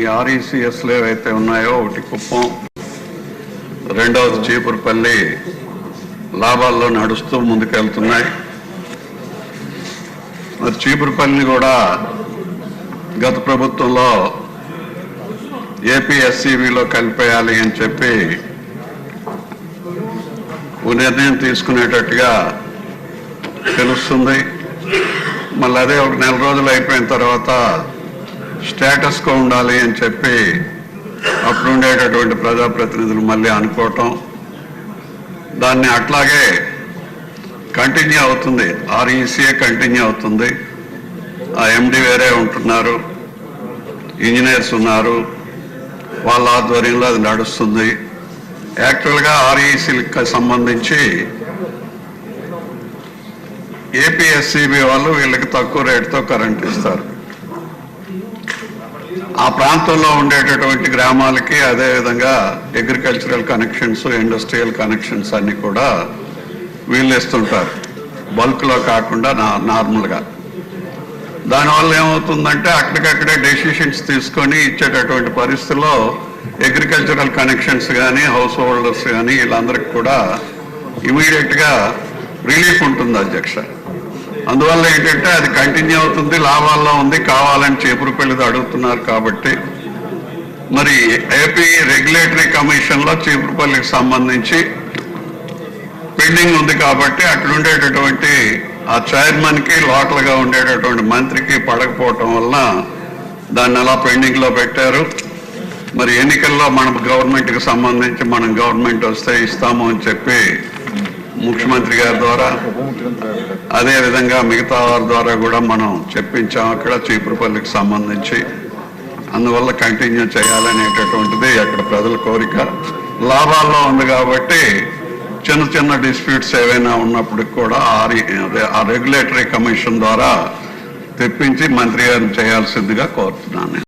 ఈ ఆర్ఈసిఎస్లు ఏవైతే ఉన్నాయో ఒకటి కుప్పం రెండవది చీపురుపల్లి లాభాల్లో నడుస్తూ ముందుకెళ్తున్నాయి. మరి చీపురుపల్లి కూడా గత ప్రభుత్వంలో ఏపీఎస్సీబీలో కలిపేయాలి అని చెప్పి ఓ నిర్ణయం తీసుకునేటట్టుగా తెలుస్తుంది. మళ్ళీ అదే ఒక నెల రోజులు అయిపోయిన తర్వాత స్టేటస్గా ఉండాలి అని చెప్పి అప్పుడు ఉండేటటువంటి ప్రజాప్రతినిధులు మళ్ళీ అనుకోవటం దాన్ని అట్లాగే కంటిన్యూ అవుతుంది. ఆర్ఈసీఏ కంటిన్యూ అవుతుంది. ఆ ఎండి వేరే ఉంటున్నారు. ఇంజనీర్స్ ఉన్నారు. వాళ్ళ ఆధ్వర్యంలో అది నడుస్తుంది. యాక్చువల్గా ఆర్ఈసీకి సంబంధించి ఏపీఎస్సీబీ వాళ్ళు వీళ్ళకి తక్కువ రేటుతో కరెంట్ ఇస్తారు. ఆ ప్రాంతంలో ఉండేటటువంటి గ్రామాలకి అదేవిధంగా అగ్రికల్చరల్ కనెక్షన్స్ ఇండస్ట్రియల్ కనెక్షన్స్ అన్ని కూడా వీళ్ళేస్తుంటారు బల్క్లో కాకుండా నా నార్మల్గా. దానివల్ల ఏమవుతుందంటే అక్కడికక్కడే డెసిషన్స్ తీసుకొని ఇచ్చేటటువంటి పరిస్థితుల్లో అగ్రికల్చరల్ కనెక్షన్స్ కానీ హౌస్ హోల్డర్స్ కానీ వీళ్ళందరికీ కూడా ఇమీడియట్గా రిలీఫ్ ఉంటుంది అధ్యక్ష. అందువల్ల ఏంటంటే అది కంటిన్యూ అవుతుంది లాభాల్లో ఉంది కావాలని చీపురుపల్లిది అడుగుతున్నారు కాబట్టి. మరి ఏపీ రెగ్యులేటరీ కమిషన్లో చీపురుపల్లికి సంబంధించి పెండింగ్ ఉంది కాబట్టి అక్కడ ఉండేటటువంటి ఆ చైర్మన్కి లోకల్గా ఉండేటటువంటి మంత్రికి పడకపోవటం వలన దాన్ని అలా పెండింగ్లో పెట్టారు? మరి ఎన్నికల్లో మన గవర్నమెంట్కి సంబంధించి మనం గవర్నమెంట్ వస్తే ఇస్తాము అని చెప్పి ముఖ్యమంత్రి గారి ద్వారా అదే విధంగా మిగతా వారి ద్వారా కూడా మనం చెప్పించాం అక్కడ చీపురుపల్లికి సంబంధించి. అందువల్ల కంటిన్యూ చేయాలనేటటువంటిది అక్కడ ప్రజల కోరిక. లాభాల్లో ఉంది కాబట్టి చిన్న చిన్న డిస్ప్యూట్స్ ఏవైనా ఉన్నప్పటికి కూడా ఆరి అదే ఆ రెగ్యులేటరీ కమిషన్ ద్వారా తెప్పించి మంత్రి గారిని చేయాల్సిందిగా కోరుతున్నాను